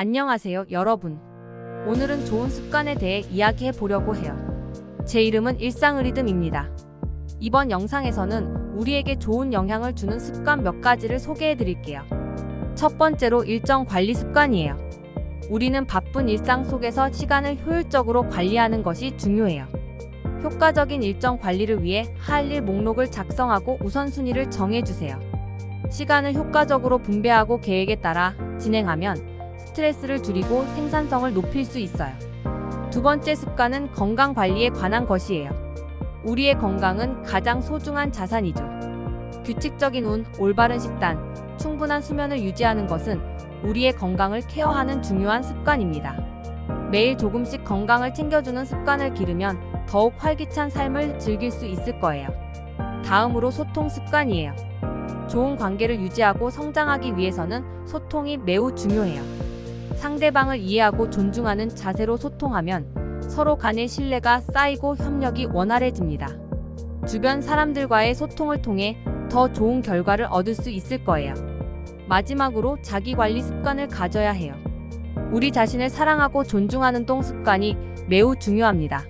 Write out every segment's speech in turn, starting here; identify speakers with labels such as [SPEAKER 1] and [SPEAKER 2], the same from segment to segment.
[SPEAKER 1] 안녕하세요, 여러분. 오늘은 좋은 습관에 대해 이야기해 보려고 해요. 제 이름은 일상의리듬입니다. 이번 영상에서는 우리에게 좋은 영향을 주는 습관 몇 가지를 소개해 드릴게요. 첫 번째로 일정 관리 습관이에요. 우리는 바쁜 일상 속에서 시간을 효율적으로 관리하는 것이 중요해요. 효과적인 일정 관리를 위해 할 일 목록을 작성하고 우선순위를 정해주세요. 시간을 효과적으로 분배하고 계획에 따라 진행하면 스트레스를 줄이고 생산성을 높일 수 있어요. 두 번째 습관은 건강 관리에 관한 것이에요. 우리의 건강은 가장 소중한 자산이죠. 규칙적인 운, 올바른 식단, 충분한 수면을 유지하는 것은 우리의 건강을 케어하는 중요한 습관입니다. 매일 조금씩 건강을 챙겨주는 습관을 기르면 더욱 활기찬 삶을 즐길 수 있을 거예요. 다음으로 소통 습관이에요. 좋은 관계를 유지하고 성장하기 위해서는 소통이 매우 중요해요. 상대방을 이해하고 존중하는 자세로 소통하면 서로 간의 신뢰가 쌓이고 협력이 원활해집니다. 주변 사람들과의 소통을 통해 더 좋은 결과를 얻을 수 있을 거예요. 마지막으로 자기 관리 습관을 가져야 해요. 우리 자신을 사랑하고 존중하는 동 습관이 매우 중요합니다.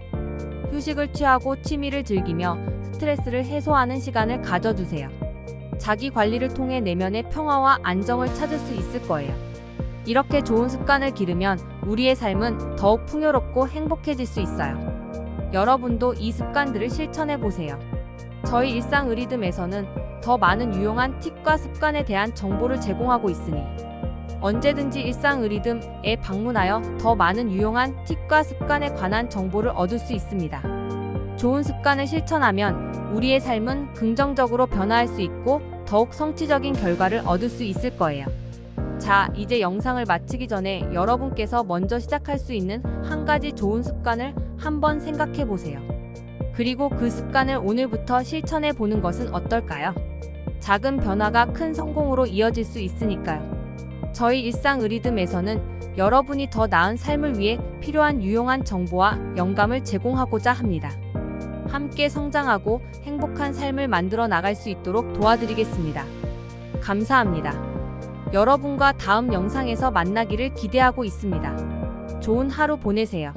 [SPEAKER 1] 휴식을 취하고 취미를 즐기며 스트레스를 해소하는 시간을 가져주세요. 자기 관리를 통해 내면의 평화와 안정을 찾을 수 있을 거예요. 이렇게 좋은 습관을 기르면 우리의 삶은 더욱 풍요롭고 행복해질 수 있어요. 여러분도 이 습관들을 실천해 보세요. 저희 일상 의리듬에서는 더 많은 유용한 팁과 습관에 대한 정보를 제공하고 있으니 언제든지 일상 의리듬에 방문하여 더 많은 유용한 팁과 습관에 관한 정보를 얻을 수 있습니다. 좋은 습관을 실천하면 우리의 삶은 긍정적으로 변화할 수 있고 더욱 성취적인 결과를 얻을 수 있을 거예요. 자, 이제 영상을 마치기 전에 여러분께서 먼저 시작할 수 있는 한 가지 좋은 습관을 한번 생각해 보세요. 그리고 그 습관을 오늘부터 실천해 보는 것은 어떨까요? 작은 변화가 큰 성공으로 이어질 수 있으니까요. 저희 일상 의리듬에서는 여러분이 더 나은 삶을 위해 필요한 유용한 정보와 영감을 제공하고자 합니다. 함께 성장하고 행복한 삶을 만들어 나갈 수 있도록 도와드리겠습니다. 감사합니다. 여러분과 다음 영상에서 만나기를 기대하고 있습니다. 좋은 하루 보내세요.